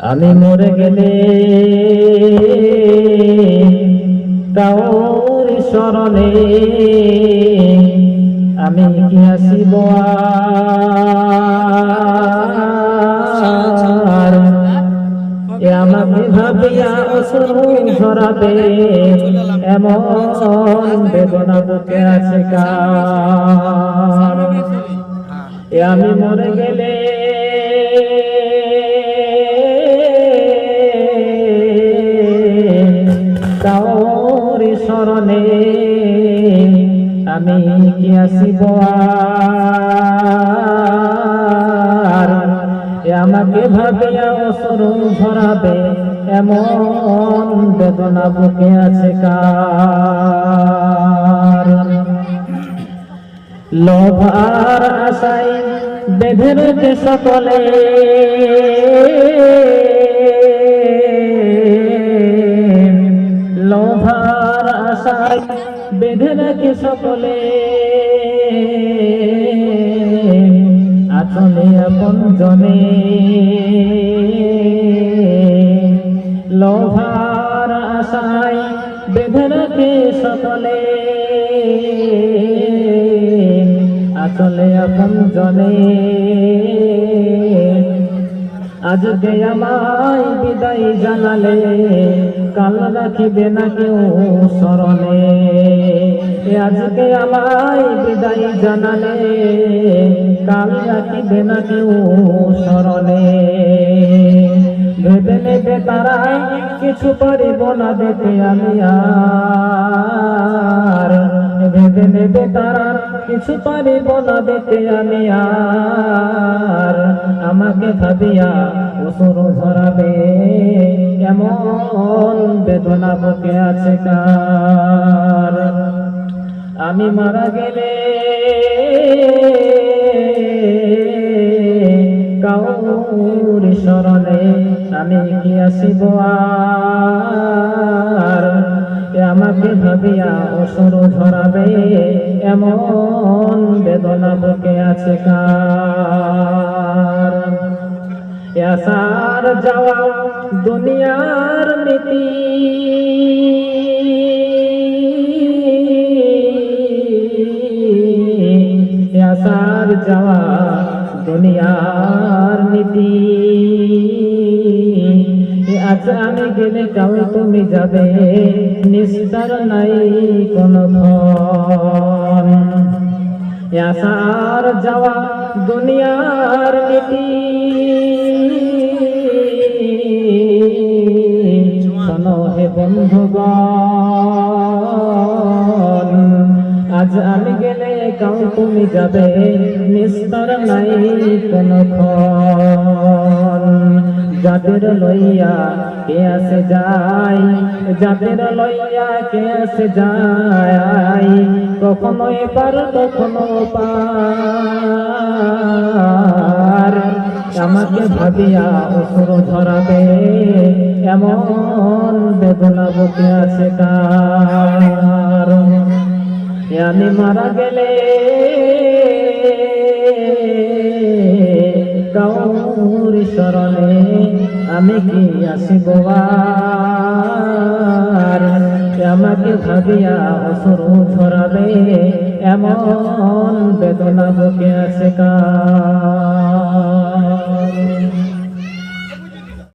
আমি মরে গেলে কাউর স্মরণে আমি কি আসিব আমাকে ভাবিয়া অসুর ঝরাবে এমন বেদনা বুকে আছে কার? আমি মরে গেলে স্মরণে আমি কি আসিব আর? আমাকে ভাবিয়া অসুর ধরাবে, এমন বেদনা বুকে আছে কার? লোভার আশাই বেঁধে সকলে। বেঁধে রেখে সকলে। আচলে আপন জনে। লোভার আশাই বেঁধে রেখে সকলে। আসলে আপন জনে। আজকে আমায় বিদায় জানালে কাল রাখিবে না কেউ স্মরণে। আজকে আমায় বিদায় জানালে কাল রাখিবে না কেউ স্মরণে। ভেবে নেবে তারা কিছু পারিব না দিতে আমি আর। নেবে তারা, কিছু পারিব না দিতে আমি আর। আমাকে ভাবিয়া অসুর ধরাবে, এমন বেদনা বুকে আছে কার। আমি মারা গেলে কাউর স্মরণে আমি কি আসিব আর? আমাকে ভাবিয়া অসুর ধরাবে, এমন বেদনা বুকে আছে কার? যাওয়া দুনিয়ার নীতি। আসার যাওয়া দুনিয়ার নীতি। আজ আমি গেলে কাউ তুমি যাবে। নিস্তার নাই কোন এ আসার যাওয়া দুনিয়ার নীতি। হে বন্ধুগণ, আজ আমি গেলে কাউ তুমি যাবে। নিস্তর নাই কোন ক্ষণ যাদের লইয়া কে আসে যায়, যাদের লইয়া কে আসে যায়, কখনো এবার কখনো পার আমাকে ভাবিয়া অসুর ধরাবে, এমন বেদনা বুকে আছে এ আমি মারা গেলে কাউর শরণে আমি কি আসিব আর আমাকে ভাবিয়া অসুর ধরাবে? এমন বেদনা বুকে আছে কার?